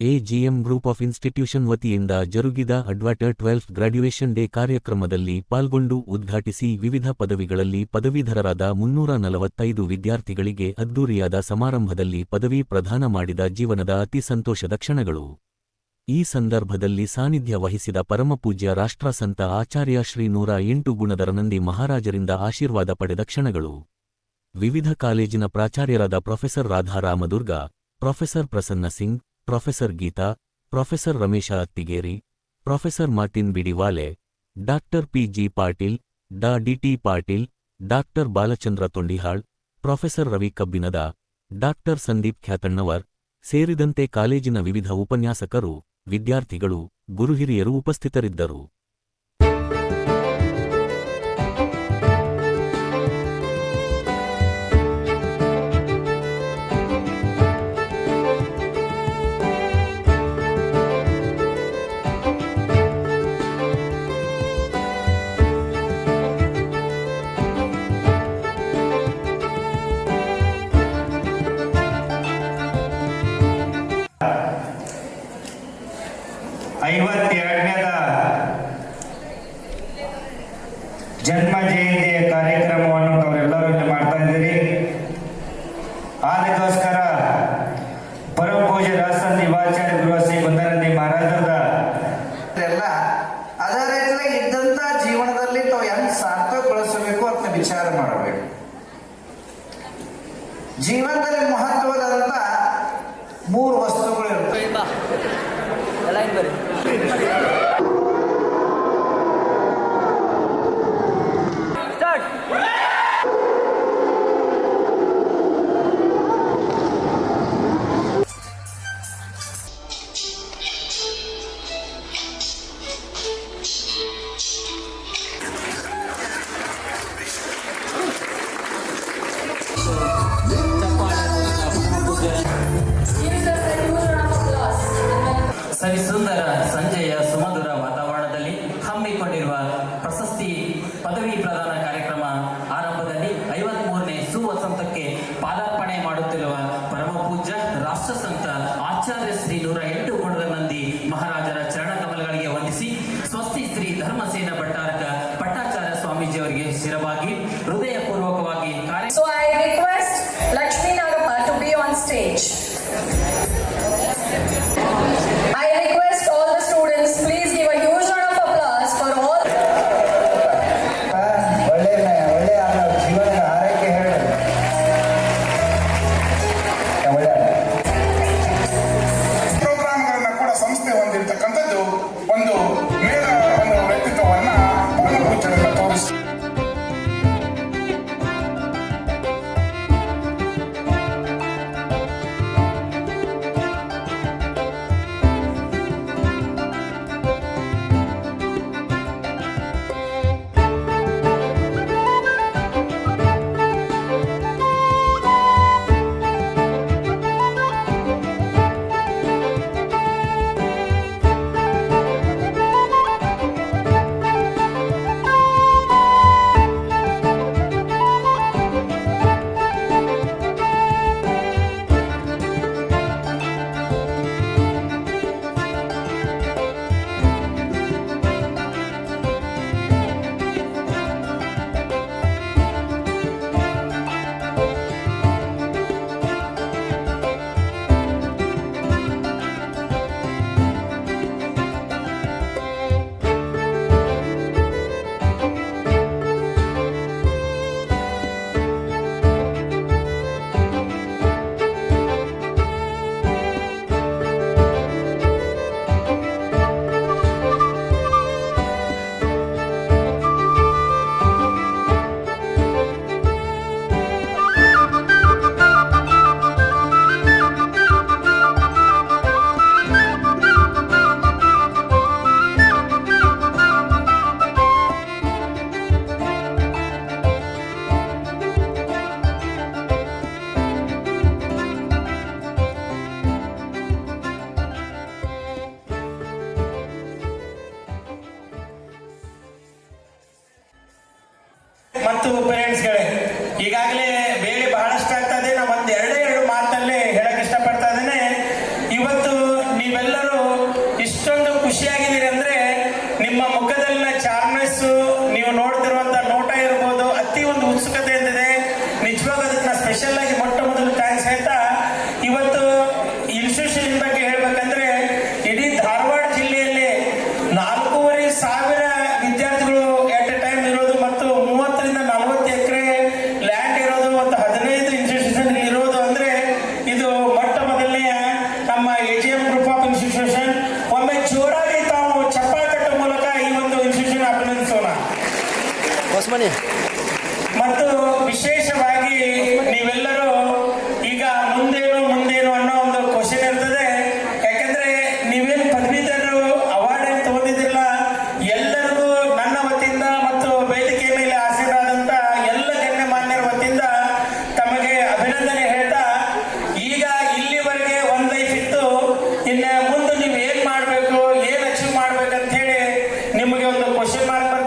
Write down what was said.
AGM group of institution ವತಿಯಿಂದ ಜರುಗಿದ ಅಡ್ವಾಟರ್ ಟ್ವೆಲ್ಫ್ ಗ್ರಾಡ್ಯುಯೇಷನ್ day ಕಾರ್ಯಕ್ರಮದಲ್ಲಿ ಪಾಲ್ಗೊಂಡು ಉದ್ಘಾಟಿಸಿ ವಿವಿಧ ಪದವಿಗಳಲ್ಲಿ ಪದವೀಧರರಾದ ಮುನ್ನೂರ ನಲವತ್ತೈದು ವಿದ್ಯಾರ್ಥಿಗಳಿಗೆ ಅದ್ದೂರಿಯಾದ ಸಮಾರಂಭದಲ್ಲಿ ಪದವಿ ಪ್ರದಾನ ಮಾಡಿದ ಜೀವನದ ಅತಿ ಸಂತೋಷದ ಕ್ಷಣಗಳು. ಈ ಸಂದರ್ಭದಲ್ಲಿ ಸಾನ್ನಿಧ್ಯ ವಹಿಸಿದ ಪರಮಪೂಜ್ಯ ರಾಷ್ಟ್ರಸಂತ ಆಚಾರ್ಯ ಶ್ರೀ ನೂರ ಎಂಟು ಗುಣದರನಂದಿ ಮಹಾರಾಜರಿಂದ ಆಶೀರ್ವಾದ ಪಡೆದ ಕ್ಷಣಗಳು. ವಿವಿಧ ಕಾಲೇಜಿನ ಪ್ರಾಚಾರ್ಯರಾದ professor Radharamadurga, professor Prasanna Singh professor Geetha, professor Ramesha Attigeri professor Martin Bidiwale, doctor P G Patil, ಡಾ. DT Patil, doctor Balachandra Tondihal, professor Ravi Kabbinada doctor Sandeep Khyatannavar ಸೇರಿದಂತೆ ಕಾಲೇಜಿನ ವಿವಿಧ ಉಪನ್ಯಾಸಕರು, ವಿದ್ಯಾರ್ಥಿಗಳು, ಗುರುಹಿರಿಯರು ಉಪಸ್ಥಿತರಿದ್ದರು. ಐವತ್ತೆರಡನೇದ ಜನ್ಮ ಜಯಂತಿಯ ಕಾರ್ಯಕ್ರಮವನ್ನು ತಾವೆಲ್ಲರೂ ಇಲ್ಲಿ ಮಾಡ್ತಾ ಇದ್ದೀರಿ. ಅದಕ್ಕೋಸ್ಕರ ಪರಮ ಪೂಜೆ ರಾಸನ್ ಶಿವಾಚಾರ್ಯ ಗೃಹ ಶ್ರೀ ಬಂದರಂದಿ ಮಹಾರಾಜರದ ಎಲ್ಲ ಅದೇ ರೀತಿ ಇದ್ದಂತ ಜೀವನದಲ್ಲಿ ತಾವು ಹೆಂಗ್ ಸಾರ್ಥಕಗೊಳಿಸಬೇಕು ಅಂತ ವಿಚಾರ ಮಾಡಬೇಕು. ಜೀವನದಲ್ಲಿ ಸವಿಸುಂದರ ಸಂಜೆಯ ಸುಮಧುರ ವಾತಾವರಣದಲ್ಲಿ ಹಮ್ಮಿಕೊಂಡಿರುವ ಪ್ರಶಸ್ತಿ ಪದವಿ ಪ್ರದಾನ ಕಾರ್ಯಕ್ರಮ ಆರಂಭದಲ್ಲಿ ಐವತ್ ಮೂರನೇ ಸುವಸಂತಕ್ಕೆ ಪಾದಾರ್ಪಣೆ ಮಾಡುತ್ತಿರುವ ಪರಮ ಪೂಜ್ಯ ರಾಷ್ಟ್ರಸಂತ ಆಚಾರ್ಯ ಶ್ರೀ ನೂರ ಎಂಟು ಗುಣದ ನಂದಿ ಮಹಾರಾಜರ ಚರಣಕಮಲಗಳಿಗೆ ವಂದಿಸಿ ಸ್ವಸ್ತಿ ಶ್ರೀ ಧರ್ಮಸೇನ ಭಟ್ಟಾರಕ ಪಟ್ಟಾಚಾರ್ಯ ಸ್ವಾಮೀಜಿಯವರಿಗೆ ಶಿರವಾಗಿ ಪೇರೆಂಟ್ಸ್ಗಳೇ ಈಗಾಗಲೇ ಬೇಳೆ ಬಹಳಷ್ಟು ಆಗ್ತಾ ಇದೆ. ನಾವು ಒಂದು ಎರಡೇ ಎರಡು ಮಾತಲ್ಲೇ ಹೇಳಕ್ ಇಷ್ಟಪಡ್ತಾ ಇದ್ದೇನೆ. ಇವತ್ತು ನೀವೆಲ್ಲರೂ ಇಷ್ಟೊಂದು ಖುಷಿಯಾಗಿದ್ದೀರಿ ಅಂದ್ರೆ ನಿಮ್ಮ ಮುಖದಲ್ಲಿನ ಚಾರ್ನೆಸ್ ನೀವು ನೋಡ್ತಾ ನಿಮಗೆ ಒಂದು